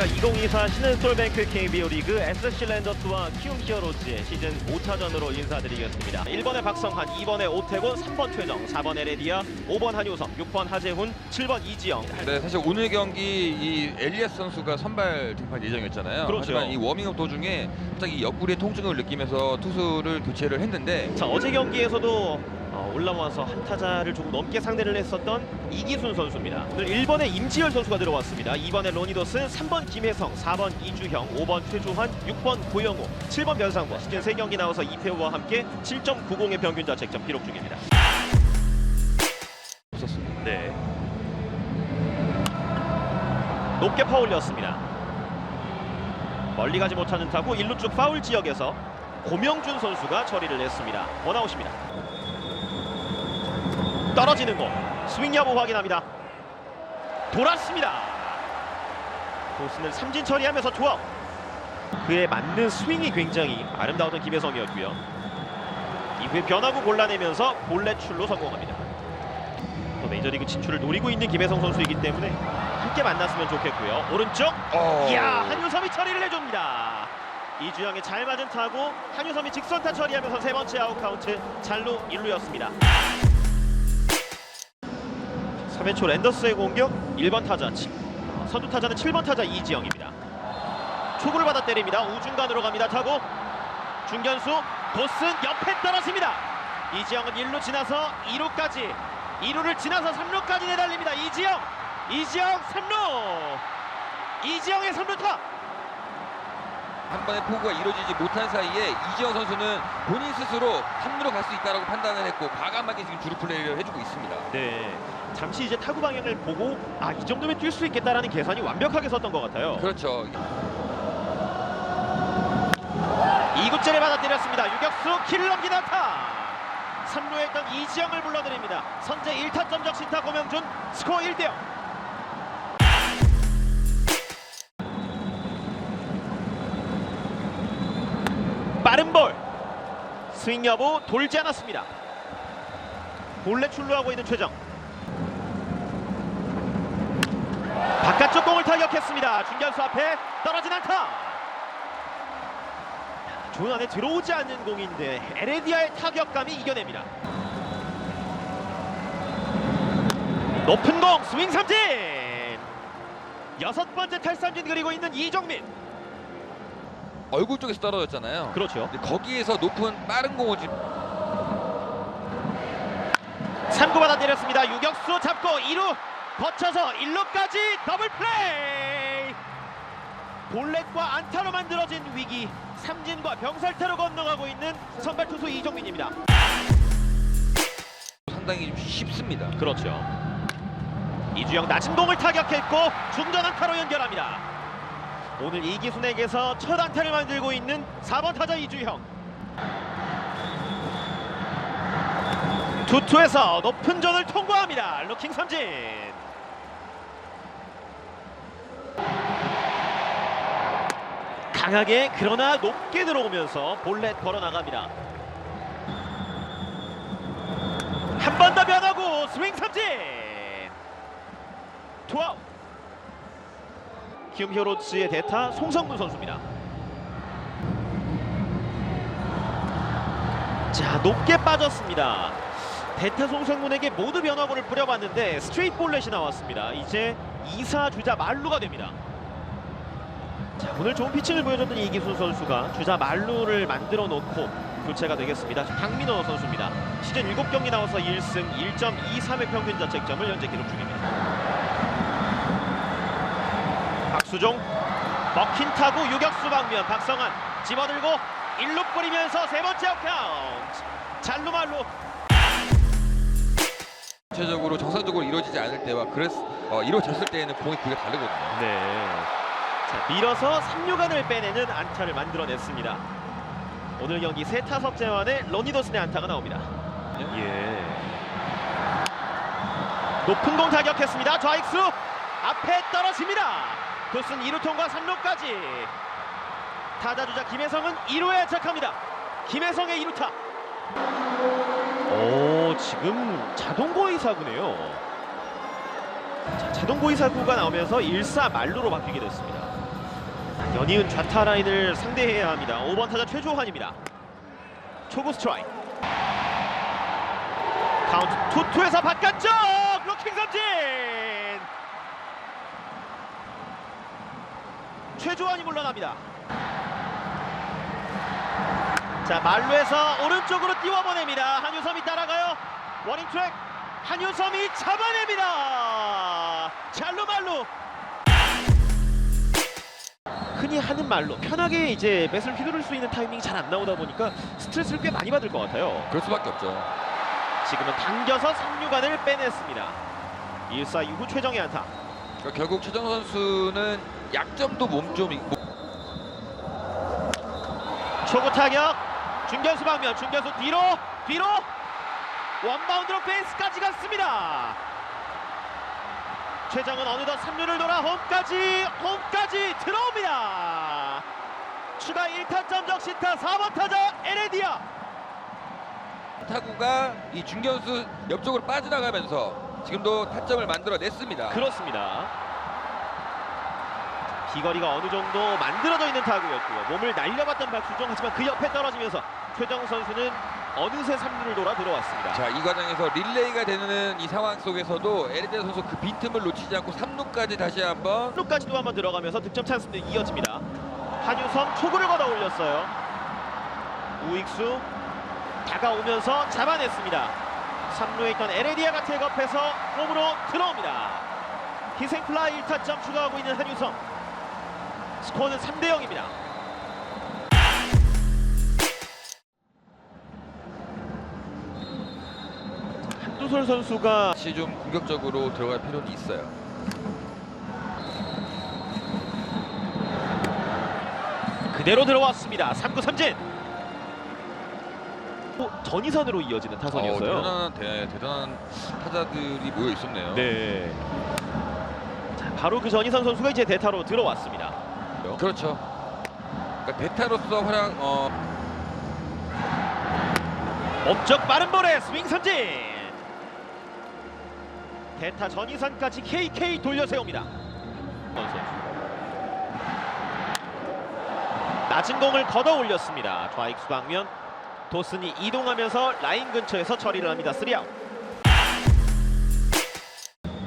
안녕하십니까 2024 신한솔뱅크 KBO 리그 SC 랜더스와 키움 히어로즈의 시즌 5차전으로 인사드리겠습니다 1번에 박성환, 2번에 오태곤, 3번 최정, 4번 에레디아, 5번 한효섬, 6번 하재훈, 7번 이지영 네, 사실 오늘 경기 이 엘리아스 선수가 선발 등판 예정이었잖아요. 그렇죠. 하지만 이 워밍업 도중에 갑자기 이 옆구리에 통증을 느끼면서 투수를 교체를 했는데 자 어제 경기에서도 어, 올라와서 한 타자를 조금 넘게 상대를 했었던 이기순 선수입니다. 오늘 1번에 임지열 선수가 들어왔습니다. 2번에 로니더슨, 3번 김혜성, 4번 이주형, 5번 최주환, 6번 고영호, 7번 변상보 시즌 3경기 나와서 이태호와 함께 7.90의 평균 자책점 기록 중입니다. 없었습니다. 네. 높게 퍼올렸습니다. 멀리 가지 못하는 타구 1루 쪽 파울 지역에서 고명준 선수가 처리를 했습니다. 원아웃입니다. 떨어지는 공 스윙 여부 확인합니다. 돌았습니다. 도슨을 삼진 처리하면서 좋아. 그에 맞는 스윙이 굉장히 아름다웠던 김혜성이었고요. 이후에 변화구 골라내면서 볼넷 출로 성공합니다. 또 메이저리그 진출을 노리고 있는 김혜성 선수이기 때문에 함께 만났으면 좋겠고요. 오른쪽 어... 이야 한유섬이 처리를 해줍니다. 이주영의 잘 맞은 타구 한유섬이 직선타 처리하면서 세 번째 아웃 카운트 잘루 1루였습니다. 3회 초 랜더스의 공격 1번 타자 선두 타자는 7번 타자 이지영입니다. 초구를 받아 때립니다. 우중간으로 갑니다. 타구 중견수 도슨 옆에 떨어집니다. 이지영은 1루 지나서 2루까지 2루를 지나서 3루까지 내달립니다. 이지영 이지영 3루 이지영의 3루타 한 번의 포구가 이루어지지 못한 사이에 이지영 선수는 본인 스스로 3루로 갈 수 있다고 판단을 했고 과감하게 지금 주루 플레이를 해주고 있습니다. 네 잠시 이제 타구 방향을 보고 아 이 정도면 뛸 수 있겠다라는 계산이 완벽하게 섰던 것 같아요. 그렇죠. 2구째를 받아 때렸습니다. 유격수 키를 넘긴 안타. 3루에 있던 이지영을 불러드립니다. 선제 1타점 적신타 고명준 스코어 1대0. 빠른 볼. 스윙 여부 돌지 않았습니다. 볼넷 출루하고 있는 최정. 바깥쪽 공을 타격했습니다. 중견수 앞에 떨어진 안타. 존 안에 들어오지 않는 공인데 에레디아의 타격감이 이겨냅니다. 높은 공 스윙 삼진. 여섯 번째 탈삼진 그리고 있는 이정민. 얼굴 쪽에서 떨어졌잖아요. 그렇죠. 거기에서 높은 빠른 공을 지금 3구 받아 때렸습니다. 유격수 잡고 2루 거쳐서 1루까지 더블 플레이. 볼넷과 안타로 만들어진 위기. 삼진과 병살타로 건너가고 있는 선발 투수 이정민입니다. 상당히 좀 쉽습니다. 그렇죠. 이주영 낮은 공을 타격했고 중전 안타로 연결합니다. 오늘 이기순에게서 첫 안타를 만들고 있는 4번 타자 이주영. 투투에서 높은 전을 통과합니다. 루킹 삼진. 강하게 그러나 높게 들어오면서 볼넷 걸어 나갑니다. 한 번 더 변하고 스윙 삼진 투아웃 키움 히어로즈의 대타 송성문 선수입니다 자 높게 빠졌습니다 대타 송성문에게 모두 변화구를 뿌려봤는데 스트레이트 볼넷이 나왔습니다 이제 2사 주자 말루가 됩니다 자 오늘 좋은 피칭을 보여줬던 이기순 선수가 주자 말루를 만들어 놓고 교체가 되겠습니다. 박민호 선수입니다. 시즌 7경기 나와서 1승 1.23의 평균 자책점을 현재 기록 중입니다. 박수종 먹힌 타구 유격수 방면 박성환 집어들고 1루 뿌리면서 세 번째 아웃카운트 잘루말루 전체적으로 정상적으로 이루어지지 않을 때와 그랬, 어, 이루어졌을 때에는 공이 크게 다르거든요. 네. 자, 밀어서 3루간을 빼내는 안타를 만들어냈습니다. 오늘 경기 세 타석 제환에 로니더슨의 안타가 나옵니다. 예. 높은 공 타격했습니다. 좌익수 앞에 떨어집니다. 도슨 2루 통과 3루까지. 타자 주자 김혜성은 2루에 착합니다. 김혜성의 2루타. 오 지금 자동 고의 사구네요. 자, 자동 고의 사구가 나오면서 1사 말루로 바뀌게 됐습니다. 연이은 좌타 라인을 상대해야 합니다. 5번 타자 최조환입니다. 초구 스트라이크. 카운트 투투에서 바깥쪽 블로킹 삼진. 최조환이 물러납니다. 자 말루에서 오른쪽으로 띄워보냅니다. 한유섬이 따라가요. 워닝 트랙 한유섬이 잡아냅니다. 잘루 말루. 흔히 하는 말로 편하게 이제 맷을 휘두를 수 있는 타이밍이 잘 안 나오다 보니까 스트레스를 꽤 많이 받을 것 같아요. 그럴 수밖에 없죠. 지금은 당겨서 3루간을 빼냈습니다. 1사 이후 최정의 안타. 그러니까 결국 최정 선수는 약점도 몸좀 있고 초구 타격. 중견수 방면 중견수 뒤로 뒤로 원바운드로 펜스까지 갔습니다. 최정은 어느덧 3루를 돌아 홈까지 홈까지 들어옵니다. 추가 1타점 적시타 4번 타자 에레디아. 타구가 이 중견수 옆쪽으로 빠져나가면서 지금도 타점을 만들어냈습니다. 그렇습니다. 비거리가 어느 정도 만들어져 있는 타구였고요. 몸을 날려봤던 박수정 하지만 그 옆에 떨어지면서 최정 선수는 어느새 3루를 돌아 들어왔습니다. 자, 이 과정에서 릴레이가 되는 이 상황 속에서도 에르데 선수 그 빈틈을 놓치지 않고 3루까지 다시 한번 3루까지도 한번 들어가면서 득점 찬스도 이어집니다. 한유섬 초구를 걷어 올렸어요. 우익수 다가오면서 잡아냈습니다. 3루에 있던 에레디아가 태업해서 홈으로 들어옵니다. 희생플라이 1타점 추가하고 있는 한유섬. 스코어는 3대 0입니다. 한두솔 선수가 다시 좀 공격적으로 들어갈 필요는 있어요. 그대로 들어왔습니다. 3구 삼진. 또 전이선으로 이어지는 어, 타선이었어요. 대단한 대, 대단한 타자들이 모여 있었네요. 네. 자, 바로 그 전이선 선수가 이제 대타로 들어왔습니다. 그렇죠. 그러니까 대타로서 활약 어, 엄적 빠른 볼에 스윙 삼진. 대타 전이선까지 KK 돌려 세웁니다. 낮은 공을 걷어 올렸습니다. 좌익수 방면 도슨이 이동하면서 라인 근처에서 처리를 합니다. 3아웃.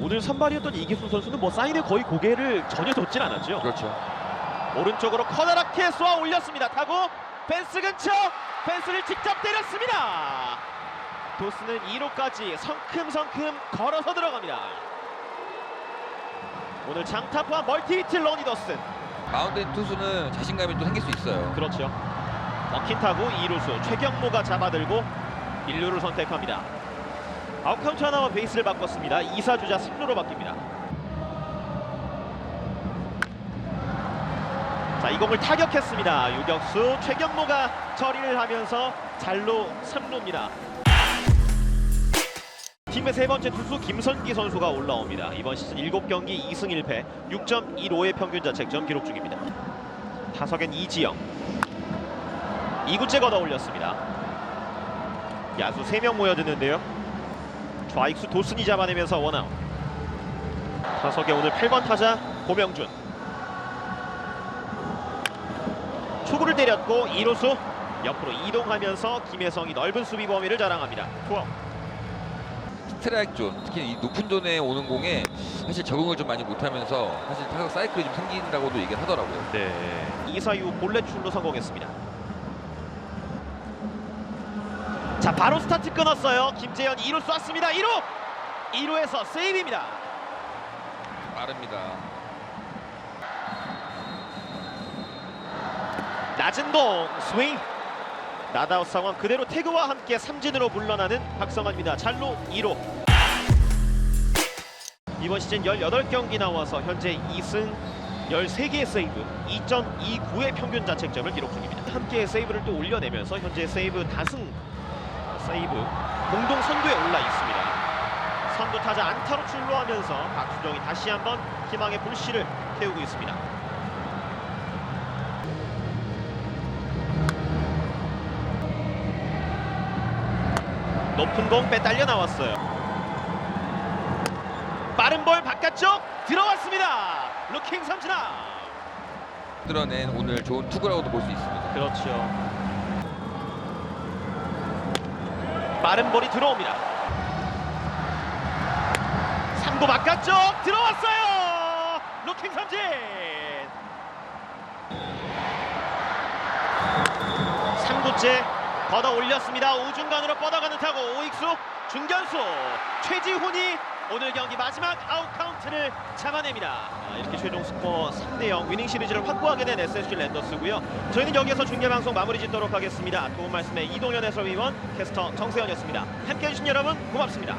오늘 선발이었던 이기수 선수는 뭐 사인에 거의 고개를 전혀 뒀진 않았죠. 그렇죠. 오른쪽으로 커다랗게 쏘아 올렸습니다. 타고 펜스 근처 펜스를 직접 때렸습니다. 도스는 2루까지 성큼성큼 걸어서 들어갑니다. 오늘 장타포와 멀티 히트 러니 더슨 마운드인 투수는 자신감이 또 생길 수 있어요. 그렇죠. 먹힌 타구 2루수 최경모가 잡아들고 1루를 선택합니다. 아웃카운트 하나와 베이스를 바꿨습니다. 2사 주자 3루로 바뀝니다. 자, 이 공을 타격했습니다. 유격수 최경모가 처리를 하면서 잘로 3루입니다. 팀의 세 번째 투수 김선기 선수가 올라옵니다. 이번 시즌 7경기 2승 1패 6.15의 평균 자책점 기록 중입니다. 타석엔 이지영 2구째 걷어 올렸습니다. 야수 3명 모여드는데요. 좌익수 도슨이 잡아내면서 원아웃. 타석에 오늘 8번 타자 고명준. 초구를 때렸고 2루수 옆으로 이동하면서 김혜성이 넓은 수비 범위를 자랑합니다. 투아웃. 스트라이크 존, 특히 이 높은 존에 오는 공에 사실 적응을 좀 많이 못하면서 사실 타격 사이클이 좀 생긴다고도 얘기를 하더라고요. 네. 2사 이후 볼넷 출루 성공했습니다. 자 바로 스타트 끊었어요. 김재현 2루 쐈습니다. 2루 2루에서 세이브입니다. 빠릅니다. 낮은 공 스윙 나다웃 상황 그대로 태그와 함께 삼진으로 물러나는 박성환입니다. 잘로 2루 이번 시즌 18경기 나와서 현재 2승 13개의 세이브 2.29의 평균 자책점을 기록 중입니다. 함께 세이브를 또 올려내면서 현재 세이브 다승 세이브 공동 선두에 올라 있습니다. 선두 타자 안타로 출루하면서 박수정이 다시 한번 희망의 불씨를 태우고 있습니다. 높은 공 빼딸려 나왔어요. 빠른 볼 바깥쪽 들어왔습니다. 루킹 삼진아. 만들어낸 오늘 좋은 투구라고도 볼 수 있습니다. 그렇죠. 빠른 볼이 들어옵니다. 3구 바깥쪽 들어왔어요. 루킹 삼진. 3구째 걷어 올렸습니다. 우중간으로 뻗어가는 타고 오익수 중견수 최지훈이 오늘 경기 마지막 아웃 카운트를 잡아냅니다. 아, 이렇게 최종 스코어 3대0 위닝 시리즈를 확보하게 된 SSG 랜더스고요. 저희는 여기에서 중계 방송 마무리 짓도록 하겠습니다. 도움 말씀에 이동현 해설위원 캐스터 정세현이었습니다. 함께해 주신 여러분 고맙습니다.